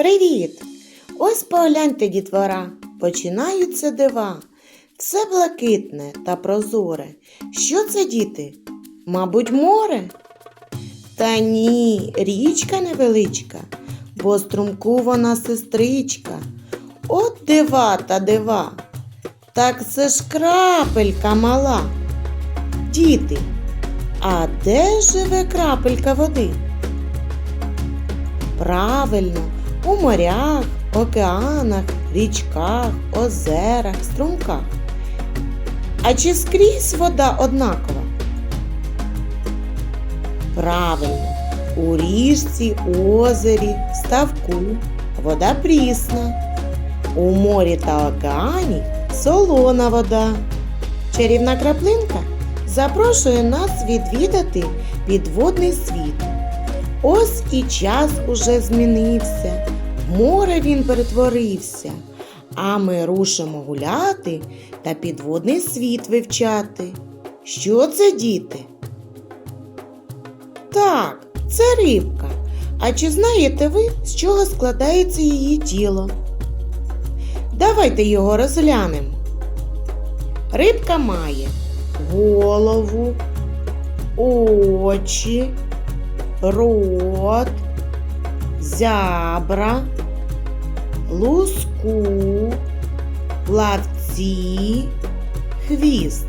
Привіт! Ось погляньте, дітвора, починаються дива. Все блакитне та прозоре. Що це, діти? Мабуть, море? Та ні, річка невеличка, бо струмку вона сестричка. От дива та дива. Так це ж крапелька мала. Діти, а де живе крапелька води? Правильно, у морях, океанах, річках, озерах, струмках. А чи скрізь вода однакова? Правильно, у річці, озері, ставку вода прісна. У морі та океані солона вода. Чарівна краплинка запрошує нас відвідати підводний світ. Ось і час уже змінився, море він перетворився, а ми рушимо гуляти та підводний світ вивчати. Що це, діти? Так, це рибка. А чи знаєте ви, з чого складається її тіло? Давайте його розглянемо. Рибка має голову, очі, рот, зябра, луску, плавці, хвіст.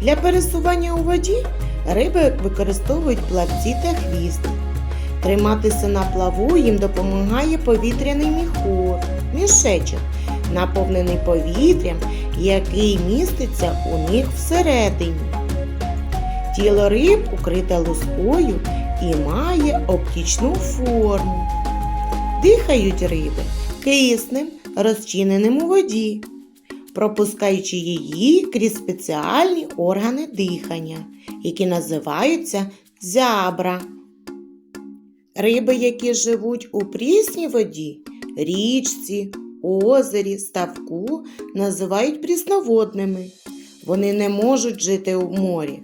Для пересування у воді риби використовують плавці та хвіст. Триматися на плаву їм допомагає повітряний міхур, мішечок, наповнений повітрям, який міститься у них всередині. Тіло риб укрите лускою і має оптічну форму. Дихають риби киснем, розчиненим у воді, пропускаючи її крізь спеціальні органи дихання, які називаються зябра. Риби, які живуть у прісній воді, річці, озері, ставку, називають прісноводними. Вони не можуть жити у морі.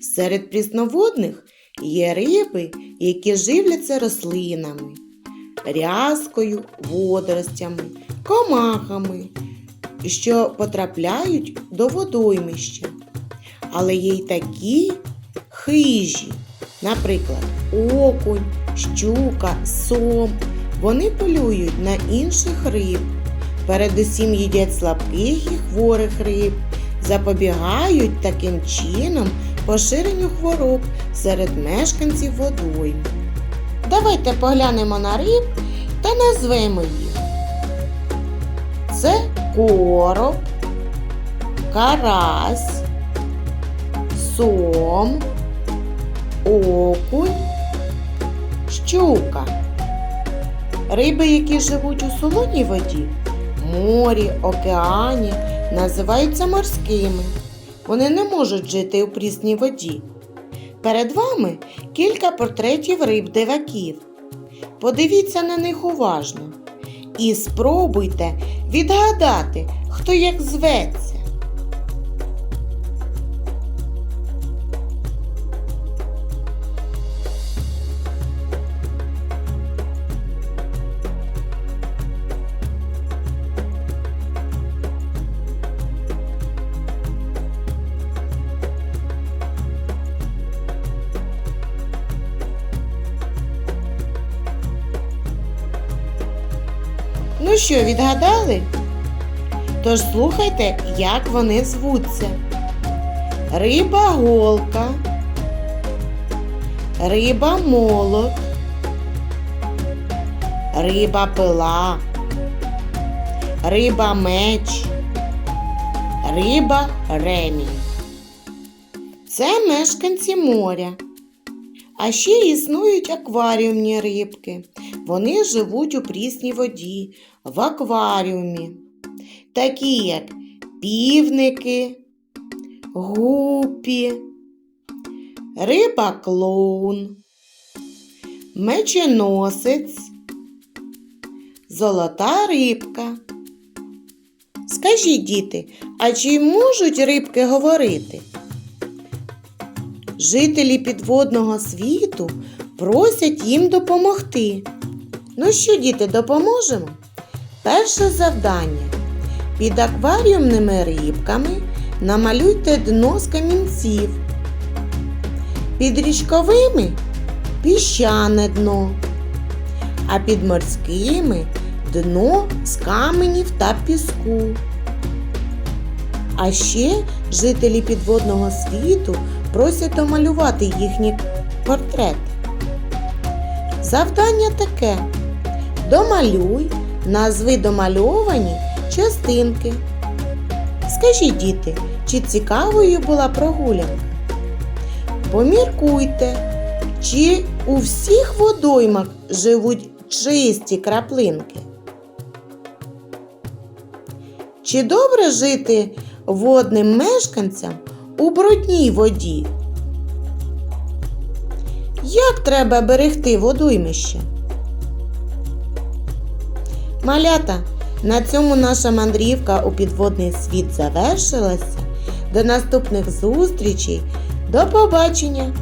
Серед прісноводних є риби, які живляться рослинами, рязкою, водоростями, комахами, що потрапляють до водоймища. Але є й такі хижі, наприклад, окунь, щука, сом. Вони полюють на інших риб. Передусім їдять слабких і хворих риб, запобігають таким чином поширенню хвороб серед мешканців водойм. Давайте поглянемо на риб та назвемо їх. Це короб, карась, сом, окунь, щука. Риби, які живуть у солоній воді, морі, океані, називаються морськими. Вони не можуть жити у прісній воді. Перед вами кілька портретів риб-диваків. Подивіться на них уважно і спробуйте відгадати, хто як зветься. Що, відгадали? Тож слухайте, як вони звуться. Риба голка, риба молот, риба пила, риба меч, риба ремінь. Це мешканці моря. А ще існують акваріумні рибки. Вони живуть у прісній воді, в акваріумі, такі як півники, гупі, риба клоун, меченосець, золота рибка. Скажіть, діти, а чи можуть рибки говорити? Жителі підводного світу просять їм допомогти. Ну що, діти, допоможемо? Перше завдання. Під акваріумними рибками намалюйте дно з камінців. Під річковими піщане дно, а під морськими дно з каменів та піску. А ще жителі підводного світу просять домалювати їхній портрет. Завдання таке: домалюй, назви домальовані частинки. Скажіть, діти, чи цікавою була прогулянка? Поміркуйте, чи у всіх водоймах живуть чисті краплинки? Чи добре жити водним мешканцям у брудній воді? Як треба берегти водоймище? Малята, на цьому наша мандрівка у підводний світ завершилася. До наступних зустрічей. До побачення!